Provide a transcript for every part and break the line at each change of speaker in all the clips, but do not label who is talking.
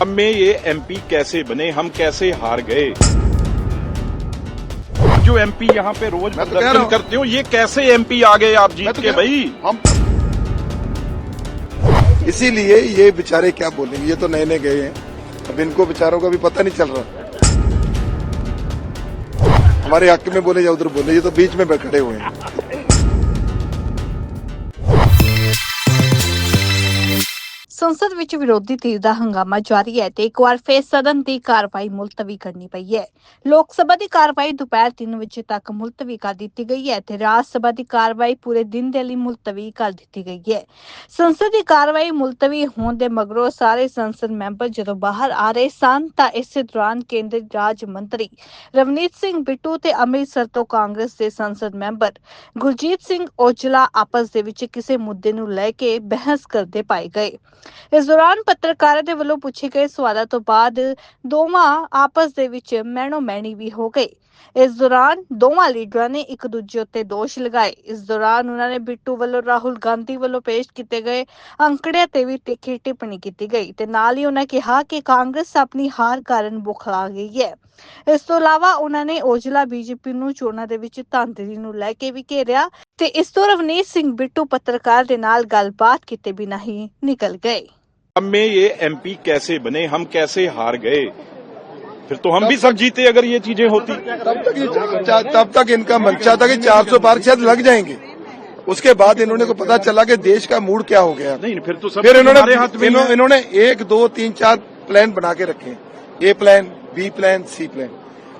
अब में ये एमपी कैसे बने हम कैसे हार गए? जो एमपी यहाँ पे रोज
मैं तो कह रहा हूँ।
करते हो ये कैसे एमपी आ गए आप जीत
तो
के
कह-
भाई?
हम इसीलिए ये बेचारे क्या बोलेंगे ये तो नए नए गए हैं। अब इनको बेचारों का भी पता नहीं चल रहा। हमारे हक में बोले या उधर बोले ये तो बीच में खड़े हुए हैं।
ਸੰਸਦ ਵਿੱਚ ਵਿਰੋਧੀ ਧਿਰ ਦਾ ਹੰਗਾਮਾ ਜਾਰੀ ਹੈ ਤੇ ਇੱਕ ਵਾਰ ਫੇਰ ਸਦਨ ਦੀ ਕਾਰਵਾਈ ਮੁਲਤਵੀ ਕਰਨੀ ਪਈ ਹੈ। ਲੋਕ ਸਭਾ ਦੀ ਕਾਰਵਾਈ ਦੁਪਹਿਰ 3 ਵਜੇ ਤੱਕ ਮੁਲਤਵੀ ਕਰ ਦਿੱਤੀ ਗਈ ਹੈ ਤੇ ਰਾਜ ਸਭਾ ਦੀ ਕਾਰਵਾਈ ਪੂਰੇ ਦਿਨ ਦੇ ਲਈ ਮੁਲਤਵੀ ਕਰ ਦਿੱਤੀ ਗਈ ਹੈ। ਸੰਸਦ ਦੀ ਕਾਰਵਾਈ ਮੁਲਤਵੀ ਹੋਣ ਦੇ ਮਗਰੋਂ ਸਾਰੇ ਸੰਸਦ ਮੈਂਬਰ ਜਦੋਂ ਬਾਹਰ ਆ ਰਹੇ ਸਨ ਤਾਂ ਇਸੇ ਦੌਰਾਨ ਕੇਂਦਰੀ ਰਾਜ ਮੰਤਰੀ ਰਵਨੀਤ ਸਿੰਘ ਬਿੱਟੂ ਤੇ ਅੰਮ੍ਰਿਤਸਰ ਤੋਂ ਕਾਂਗਰਸ ਦੇ ਸੰਸਦ ਮੈਂਬਰ ਗੁਰਜੀਤ ਸਿੰਘ ਔਜਲਾ ਆਪਸ ਦੇ ਵਿੱਚ ਕਿਸੇ ਮੁੱਦੇ ਨੂੰ ਲੈ ਕੇ ਬਹਿਸ ਕਰਦੇ ਪਾਏ ਗਏ। ਇਸ ਦੌਰਾਨ ਪੱਤਰਕਾਰਾਂ ਦੇ ਵੱਲੋਂ ਪੁੱਛੇ ਗਏ ਸਵਾਲਾਂ ਤੋਂ ਬਾਅਦ ਦੋਵਾਂ ਆਪਸ ਦੇ ਵਿੱਚ ਮੈਣੋ ਮੈਣੀ ਵੀ ਹੋ ਗਏ। ਇਸ ਦੌਰਾਨ ਦੋਵਾਂ ਲੀਡਰਾਂ ਨੇ ਇੱਕ ਦੂਜੇ ਉੱਤੇ ਦੋਸ਼ ਲਗਾਏ ਇਸ ਦੌਰਾਨ ਉਹਨਾਂ ਨੇ ਬਿੱਟੂ ਵੱਲੋਂ ਰਾਹੁਲ ਗਾਂਧੀ ਵੱਲੋਂ ਪੇਸ਼ ਕੀਤੇ ਗਏ ਅੰਕੜਿਆਂ ਤੇ ਵੀ ਤਿੱਖੀ ਟਿੱਪਣੀ ਕੀਤੀ ਗਈ ਤੇ ਨਾਲ ਹੀ ਉਹਨਾਂ ਕਿਹਾ ਕਿ ਕਾਂਗਰਸ ਆਪਣੀ ਹਾਰ ਕਾਰਨ ਬੁਖਲਾ ਗਈ ਹੈ ਇਸ ਤੋਂ ਇਲਾਵਾ ਉਹਨਾਂ ਨੇ ਔਜਲਾ ਬੀਜੇਪੀ ਨੂੰ ਚੋਣਾਂ ਦੇ ਵਿੱਚ ਧਾਂਦਲੀ ਨੂੰ ਲੈ ਕੇ ਵੀ ਘੇਰਿਆ ਤੇ ਇਸ ਤੋਂ ਰਵਨੀਤ ਸਿੰਘ ਬਿੱਟੂ ਪੱਤਰਕਾਰ ਦੇ ਨਾਲ ਗੱਲਬਾਤ ਕੀਤੇ ਬਿਨਾਂ ਹੀ ਨਿਕਲ ਗਏ
अब में ये एमपी कैसे बने हम कैसे हार गए फिर तो हम भी सब जीते अगर ये चीज़ें होती।
तब तक ये तब तक इनका मंशा था कि 400 पार शायद लग जाएँगे। उसके बाद इन्होंने को पता चला कि देश का मूड क्या हो गया।
नहीं फिर तो सब
फिर इन्होंने
हाथ में
इन्हों-। इन्होंने एक दो तीन चार प्लान बना के रखे A plan B plan C plan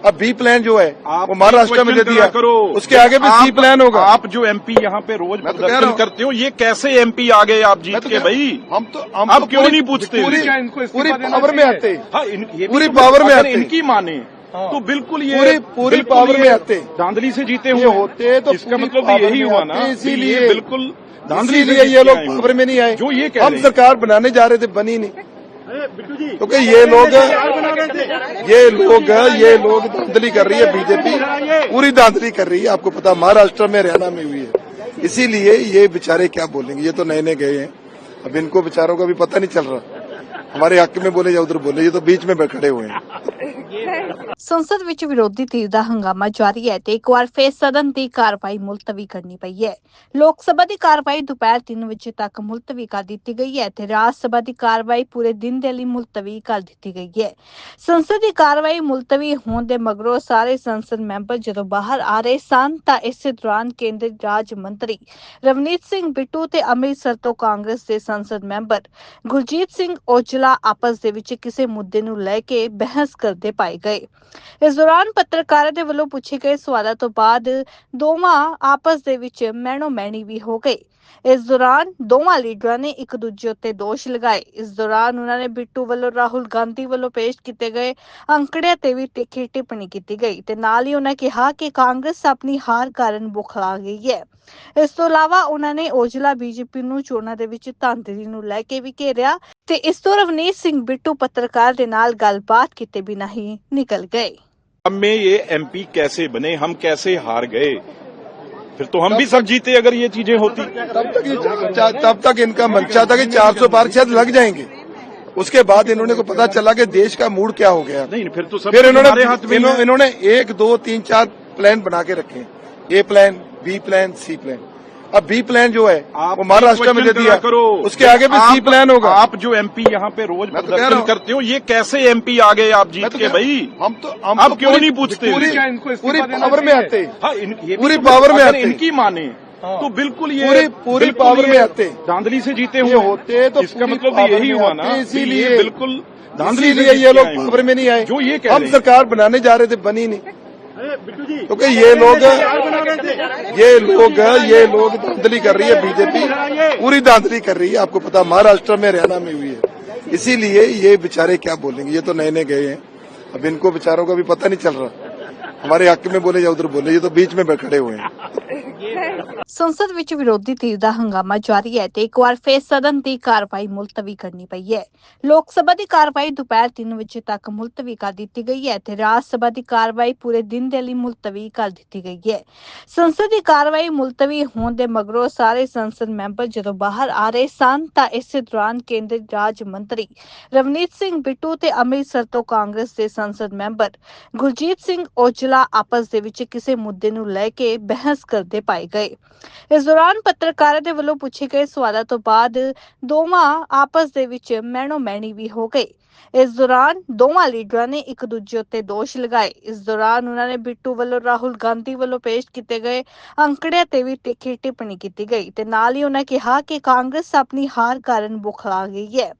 अब बी प्लान जो है
आप
वो महाराष्ट्र में दे दिया।
करो।
उसके आगे भी सी प्लान होगा।
आप जो एमपी यहाँ पे रोज
तो
प्रदर्शन करते हो ये कैसे एमपी आ गए आप जीत
तो
के भाई?
हम तो हम
आप
तो
क्यों
पूरी-
नहीं पूछते?
पूरी पावर में आते
हाँ। इन, ये भी
पूरी पावर में आते।
इनकी माने तो बिल्कुल ये
पूरी- पूरी पावर में आते।
धांधली से जीते हुए
होते तो
इसका मतलब यही हुआ ना
इसीलिए-
बिल्कुल धांधली से
ये लोग
हैं।
पावर में नहीं आए।
जो ये कह
हम सरकार बनाने जा रहे थे बनी नहीं। क्योंकि ये लोग ये लोग ये लोग धांधली कर रही है बीजेपी। पूरी धांधली कर रही है, आपको पता, महाराष्ट्र में, हरियाणा में हुई है। इसीलिए ये बेचारे क्या बोलेंगे, ये तो नए नए गए हैं। अब इनको बेचारों का भी पता नहीं चल रहा। हमारे हक में बोले या उधर बोले, ये तो बीच में खड़े हुए हैं।
ਸੰਸਦ ਵਿੱਚ ਵਿਰੋਧੀ ਧਿਰ ਦਾ ਹੰਗਾਮਾ ਜਾਰੀ ਹੈ ਤੇ ਇੱਕ ਵਾਰ ਫੇਰ ਸਦਨ ਦੀ ਕਾਰਵਾਈ ਮੁਲਤਵੀ ਕਰਨੀ ਪਈ ਹੈ। ਲੋਕ ਸਭਾ ਦੀ ਕਾਰਵਾਈ ਦੁਪਹਿਰ 3 ਵਜੇ ਤੱਕ ਮੁਲਤਵੀ ਕਰ ਦਿੱਤੀ ਗਈ ਹੈ ਤੇ ਰਾਜ ਸਭਾ ਦੀ ਕਾਰਵਾਈ ਪੂਰੇ ਦਿਨ ਦੇ ਲਈ ਮੁਲਤਵੀ ਕਰ ਦਿੱਤੀ ਗਈ ਹੈ। ਸੰਸਦ ਦੀ ਕਾਰਵਾਈ ਮੁਲਤਵੀ ਹੋਣ ਦੇ ਮਗਰੋਂ ਸਾਰੇ ਸੰਸਦ ਮੈਂਬਰ ਜਦੋਂ ਬਾਹਰ ਆ ਰਹੇ ਸਨ ਤਾਂ ਇਸੇ ਦੌਰਾਨ ਕੇਂਦਰੀ ਰਾਜ ਮੰਤਰੀ ਰਵਨੀਤ ਸਿੰਘ ਬਿੱਟੂ ਤੇ ਅੰਮ੍ਰਿਤਸਰ ਤੋਂ ਕਾਂਗਰਸ ਦੇ ਸੰਸਦ ਮੈਂਬਰ ਗੁਰਜੀਤ ਸਿੰਘ ਔਜਲਾ ਆਪਸ ਦੇ ਵਿੱਚ ਕਿਸੇ ਮੁੱਦੇ ਨੂੰ ਲੈ ਕੇ ਬਹਿਸ ਕਰਦੇ ਪਾਏ ਗਏ। ਇਸ ਦੌਰਾਨ ਪੱਤਰਕਾਰਾਂ ਦੇ ਵੱਲੋਂ ਪੁੱਛੇ ਗਏ ਸਵਾਲਾਂ ਤੋਂ ਬਾਅਦ ਦੋਵਾਂ ਆਪਸ ਦੇ ਵਿੱਚ ਮੈਣੋ ਮੈਣੀ ਵੀ ਹੋ ਗਏ। ਇਸ ਦੌਰਾਨ ਦੋਵਾਂ ਲੀਡਰਾਂ ਨੇ ਇੱਕ ਦੂਜੇ ਉੱਤੇ ਦੋਸ਼ ਲਗਾਏ ਇਸ ਦੌਰਾਨ ਉਹਨਾਂ ਨੇ ਬਿੱਟੂ ਵੱਲੋਂ ਰਾਹੁਲ ਗਾਂਧੀ ਵੱਲੋਂ ਪੇਸ਼ ਕੀਤੇ ਗਏ ਅੰਕੜਿਆਂ ਤੇ ਵੀ ਤਿੱਖੀ ਟਿੱਪਣੀ ਕੀਤੀ ਗਈ ਤੇ ਨਾਲ ਹੀ ਉਹਨਾਂ ਕਿਹਾ ਕਿ ਕਾਂਗਰਸ ਆਪਣੀ ਹਾਰ ਕਾਰਨ ਬੁਖਲਾ ਗਈ ਹੈ ਇਸ ਤੋਂ ਇਲਾਵਾ ਉਹਨਾਂ ਨੇ ਔਜਲਾ ਬੀਜੇਪੀ ਨੂੰ ਚੋਣਾਂ ਦੇ ਵਿੱਚ ਧਾਂਦਲੀ ਨੂੰ ਲੈ ਕੇ ਵੀ ਘੇਰਿਆ ਤੇ ਇਸ ਤੋਂ ਰਵਨੀਤ ਸਿੰਘ ਬਿੱਟੂ ਪੱਤਰਕਾਰ ਦੇ ਨਾਲ ਗੱਲਬਾਤ ਕੀਤੇ ਬਿਨਾਂ ਹੀ ਨਿਕਲ ਗਏ
अब में ये एमपी कैसे बने हम कैसे हार गए फिर तो हम भी सब जीते अगर ये चीज़ें होती।
तब तक तब तक इनका मंशा था कि 400 पार शायद लग जाएँगे। उसके बाद इन्होंने को पता चला कि देश का मूड क्या हो गया।
नहीं फिर तो सब
फिर इन्होंने
हाथ में
इन्हों-। इन्होंने एक दो तीन चार प्लान बना के रखे A plan B plan C plan अब बी प्लान जो है
आप
वो महाराष्ट्र में दे दिया।
करो।
उसके आगे भी सी प्लान होगा।
आप जो एमपी यहाँ पे रोज
तो
प्रदर्शन करते हो ये कैसे एमपी आ गए आप जीत
तो
के भाई?
हम तो हम
आप
तो
क्यों नहीं पूछते?
पूरी पावर में आते
हाँ।
पूरी पावर में आते।
इनकी माने तो बिल्कुल ये
पूरी- पूरी पावर में आते।
धांधली से जीते हुए
होते तो
इसका मतलब यही हुआ ना
इसीलिए-
बिल्कुल धांधली
इसीलिए ये लोग
हैं।
पावर में नहीं आए।
जो ये
हम सरकार बनाने जा रहे थे बनी नहीं। क्योंकि ये लोग ये लोग ये लोग धांधली कर रही है बीजेपी। पूरी धांधली कर रही है। आपको पता, महाराष्ट्र में हरियाणा में हुई है। इसीलिए ये बेचारे क्या बोलेंगे? ये तो नए नए गए हैं। अब इनको बेचारों का भी पता नहीं चल रहा। हमारे हक में बोले या उधर बोले। ये तो बीच में खड़े हुए हैं।
ਸੰਸਦ ਵਿੱਚ ਵਿਰੋਧੀ ਧਿਰ ਦਾ ਹੰਗਾਮਾ ਜਾਰੀ ਹੈ ਤੇ ਇੱਕ ਵਾਰ ਫੇਰ ਸਦਨ ਦੀ ਕਾਰਵਾਈ ਮੁਲਤਵੀ ਕਰਨੀ ਪਈ ਹੈ। ਲੋਕ ਸਭਾ ਦੀ ਕਾਰਵਾਈ ਦੁਪਹਿਰ 3 ਵਜੇ ਤੱਕ ਮੁਲਤਵੀ ਕਰ ਦਿੱਤੀ ਗਈ ਹੈ ਤੇ ਰਾਜ ਸਭਾ ਦੀ ਕਾਰਵਾਈ ਪੂਰੇ ਦਿਨ ਦੇ ਲਈ ਮੁਲਤਵੀ ਕਰ ਦਿੱਤੀ ਗਈ ਹੈ। ਸੰਸਦ ਦੀ ਕਾਰਵਾਈ ਮੁਲਤਵੀ ਹੋਣ ਦੇ ਮਗਰੋਂ ਸਾਰੇ ਸੰਸਦ ਮੈਂਬਰ ਜਦੋਂ ਬਾਹਰ ਆ ਰਹੇ ਸਨ ਤਾਂ ਇਸੇ ਦੌਰਾਨ ਕੇਂਦਰੀ ਰਾਜ ਮੰਤਰੀ ਰਵਨੀਤ ਸਿੰਘ ਬਿੱਟੂ ਤੇ ਅੰਮ੍ਰਿਤਸਰ ਤੋਂ ਕਾਂਗਰਸ ਦੇ ਸੰਸਦ ਮੈਂਬਰ ਗੁਰਜੀਤ ਸਿੰਘ ਔਜਲਾ ਆਪਸ ਦੇ ਵਿੱਚ ਕਿਸੇ ਮੁੱਦੇ ਨੂੰ ਲੈ ਕੇ ਬਹਿਸ ਕਰਦੇ ਪਾਏ ਗਏ। ਇਸ ਦੌਰਾਨ ਪੱਤਰਕਾਰਾਂ ਦੇ ਵੱਲੋਂ ਪੁੱਛੇ ਗਏ ਸਵਾਲਾਂ ਤੋਂ ਬਾਅਦ ਦੋਵਾਂ ਆਪਸ ਦੇ ਵਿੱਚ ਮੈਣੋ ਮੈਣੀ ਵੀ ਹੋ ਗਏ ਇਸ ਦੌਰਾਨ ਦੋਵਾਂ ਲੀਡਰਾਂ ਨੇ ਇੱਕ ਦੂਜੇ ਉੱਤੇ ਦੋਸ਼ ਲਗਾਏ। ਇਸ ਦੌਰਾਨ ਉਹਨਾਂ ਨੇ ਬਿੱਟੂ ਵੱਲੋਂ, ਰਾਹੁਲ ਗਾਂਧੀ ਵੱਲੋਂ ਪੇਸ਼ ਕੀਤੇ ਗਏ ਅੰਕੜਿਆਂ ਤੇ ਵੀ ਤਿੱਖੀ ਟਿੱਪਣੀ ਕੀਤੀ ਗਈ ਤੇ ਨਾਲ ਹੀ ਉਹਨਾਂ ਕਿਹਾ ਕਿ ਕਾਂਗਰਸ ਆਪਣੀ ਹਾਰ ਕਾਰਨ ਬੁਖਲਾ ਗਈ ਹੈ।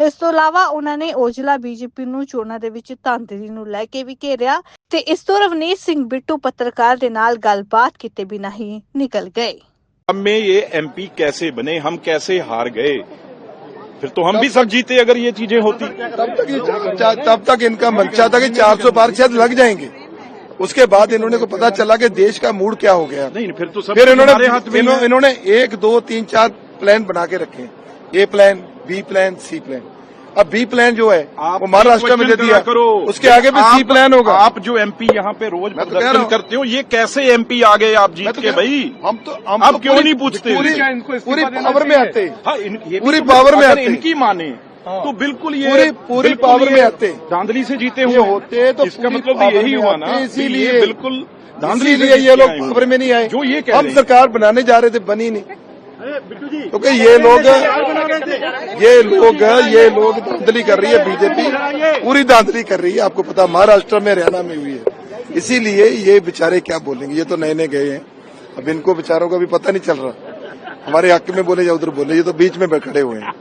ਇਸ ਤੋਂ ਇਲਾਵਾ ਉਹਨਾਂ ਨੇ ਔਜਲਾ ਬੀਜੇਪੀ ਨੂੰ ਚੋਣਾਂ ਦੇ ਵਿੱਚ ਧਾਂਦਲੀ ਨੂੰ ਲੈ ਕੇ ਵੀ ਘੇਰਿਆ ਤੇ ਇਸ ਤੋਂ ਰਵਨੀਤ ਸਿੰਘ ਬਿੱਟੂ ਪੱਤਰਕਾਰ ਦੇ ਨਾਲ ਗੱਲਬਾਤ ਕੀਤੇ ਬਿਨਾਂ ਹੀ ਨਿਕਲ ਗਏ
हम में ये एमपी कैसे बने हम कैसे हार गए फिर तो हम भी सब जीते अगर ये चीजें होती
तब तक ये चा- तब तक इनका मंशा था कि 400 पार शायद लग जाएंगे उसके बाद इन्होंने को पता चला कि देश का मूड क्या हो गया
नहीं फिर तो सब
फिर इन्होंने
हमारे हाथ में ही
इन्हों-
है।
इन्होंने एक दो तीन चार प्लान बना के रखे हैं A plan B plan C plan अब बी प्लान जो है
आप
वो महाराष्ट्र में दे दिया
करो
उसके आगे भी सी प्लान होगा।
आप जो एमपी यहाँ पे रोज
तो
प्रदर्शन करते हो ये कैसे एमपी आ गए आप जीत
तो
के भाई?
हम तो हम
आप
तो
क्यों नहीं पूछते?
पूरी पावर में आते
हाँ।
पूरी पावर में आते।
इनकी माने तो बिल्कुल ये
पूरी- पूरी पावर में आते।
धांधली से जीते हुए
होते तो
इसका मतलब यही हुआ ना
इसीलिए-
बिल्कुल धांधली से
ये लोग पावर में नहीं आए।
जो ये
हम सरकार बनाने जा रहे थे बनी नहीं। क्योंकि ये लोग ये लोग ये लोग धांधली कर रही है बीजेपी पूरी धांधली कर रही है आपको पता महाराष्ट्र में हरियाणा में हुई है इसीलिए ये बेचारे क्या बोलेंगे ये तो नए नए गए हैं अब इनको बेचारों का भी पता नहीं चल रहा हमारे हक में बोले या उधर बोले ये तो बीच में खड़े हुए हैं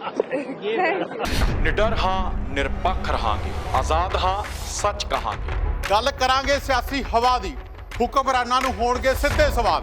ਨਿਡਰ ਹਾਂ ਨਿਰਪੱਖ ਰਹਾਂਗੇ ਆਜ਼ਾਦ ਹਾਂ ਸੱਚ ਕਹਾਂਗੇ
ਗੱਲ ਕਰਾਂਗੇ ਸਿਆਸੀ ਹਵਾ ਦੀ ਹੁਕਮਰਾਨਾਂ ਨੂੰ ਹੋਣਗੇ ਸਿੱਧੇ ਸਵਾਲ